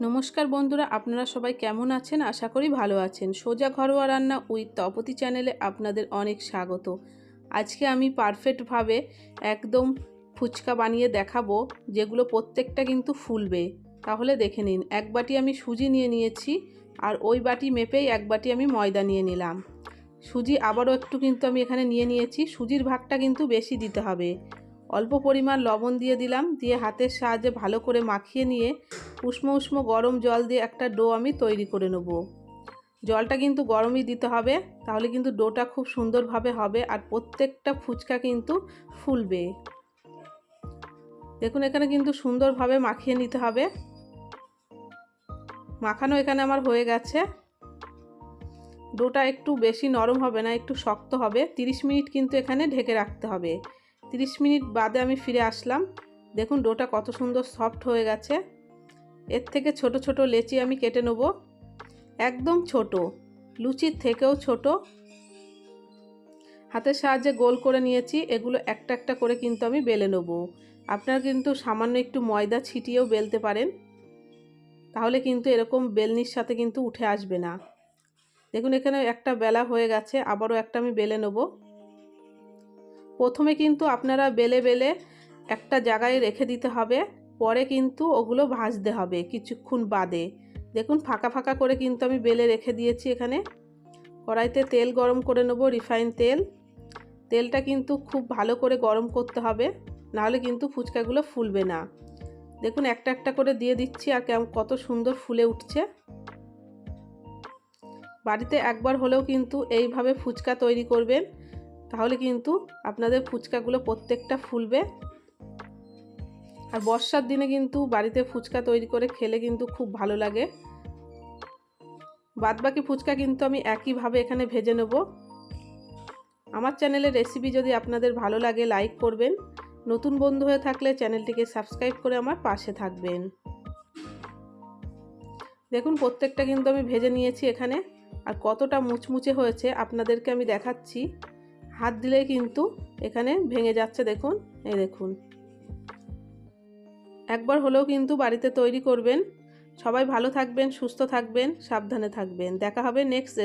নমস্কার বন্ধুরা, আপনারা সবাই কেমন আছেন? আশা করি ভালো আছেন। সোজা ঘরোয়া রান্না উইথ তপতি চ্যানেলে আপনাদের অনেক স্বাগত। আজকে আমি পারফেক্টভাবে একদম ফুচকা বানিয়ে দেখাবো, যেগুলো প্রত্যেকটা কিন্তু ফুলবে। তাহলে দেখে নিন, এক বাটি আমি সুজি নিয়ে নিয়েছি, আর ওই বাটি মেপেই এক বাটি আমি ময়দা নিয়ে নিলাম। সুজি আবারও একটু কিন্তু আমি এখানে নিয়ে নিয়েছি, সুজির ভাগটা কিন্তু বেশি দিতে হবে। অল্প পরিমাণ লবণ দিয়ে দিলাম, দিয়ে হাতের সাহায্যে ভালো করে মাখিয়ে নিয়ে উষ্ণ উষ্ণ গরম জল দিয়ে একটা ডো আমি তৈরি করে নেব। জলটা কিন্তু গরমই দিতে হবে, তাহলে কিন্তু ডোটা খুব সুন্দরভাবে হবে আর প্রত্যেকটা ফুচকা কিন্তু ফুলবে। দেখুন, এখানে কিন্তু সুন্দরভাবে মাখিয়ে নিতে হবে। মাখানো এখানে আমার হয়ে গেছে। ডোটা একটু বেশি নরম হবে না, একটু শক্ত হবে 30 মিনিট কিন্তু এখানে ঢেকে রাখতে হবে। 30 মিনিট বাদে আমি ফিরে আসলাম। দেখুন ডোটা কত সুন্দর সফট হয়ে গেছে। এর থেকে ছোট ছোট লেচি আমি কেটে নেব। একদম ছোট, লুচির থেকেও ছোট। হাতের সাহায্যে গোল করে নিয়েছি, এগুলো একটা একটা করে কিন্তু আমি বেলে নেব। আপনারা কিন্তু সামান্য একটু ময়দা ছিটিয়েও বেলতে পারেন। তাহলে কিন্তু এরকম বেলনির সাথে কিন্তু উঠে আসবে না। দেখুন এখানে একটা বেলা হয়ে গেছে, আবারও একটা আমি বেলে নেব। প্রথমে কিন্তু আপনারা বেলে বেলে একটা জায়গায় রেখে দিতে হবে, পরে কিন্তু ওগুলো ভাজতে হবে কিছুক্ষণ বাদে। দেখুন, ফাঁকা ফাঁকা করে কিন্তু আমি বেলে রেখে দিয়েছি এখানে। কড়াইতে তেল গরম করে নেব, রিফাইন তেল। তেলটা কিন্তু খুব ভালো করে গরম করতে হবে, নাহলে কিন্তু ফুচকাগুলো ফুলবে না। দেখুন, একটা একটা করে দিয়ে দিচ্ছি আর কেমন, কত সুন্দর ফুলে উঠছে। বাড়িতে একবার হলেও কিন্তু এইভাবে ফুচকা তৈরি করবেন। তাহলে কিন্তু আপনাদের ফুচকাগুলো প্রত্যেকটা ফুলবে। আর বর্ষার দিনে কিন্তু বাড়িতে ফুচকা তৈরি করে খেলে কিন্তু খুব ভালো লাগে। বাদবাকি ফুচকা কিন্তু আমি একইভাবে এখানে ভেজে নেব। আমার চ্যানেলের রেসিপি যদি আপনাদের ভালো লাগে, লাইক করবেন। নতুন বন্ধু হয়ে থাকলে চ্যানেলটিকে সাবস্ক্রাইব করে আমার পাশে থাকবেন। দেখুন, প্রত্যেকটা কিন্তু আমি ভেজে নিয়েছি এখানে। আর কতটা মুচমুচে হয়েছে আপনাদেরকে আমি দেখাচ্ছি। হাত দিলে কিন্তু এখানে ভেঙে যাচ্ছে, দেখুন। এই দেখুন। একবার হলেও কিন্তু বাড়িতে তৈরি করবেন। সবাই ভালো থাকবেন, সুস্থ থাকবেন, সাবধানে থাকবেন। দেখা হবে নেক্সট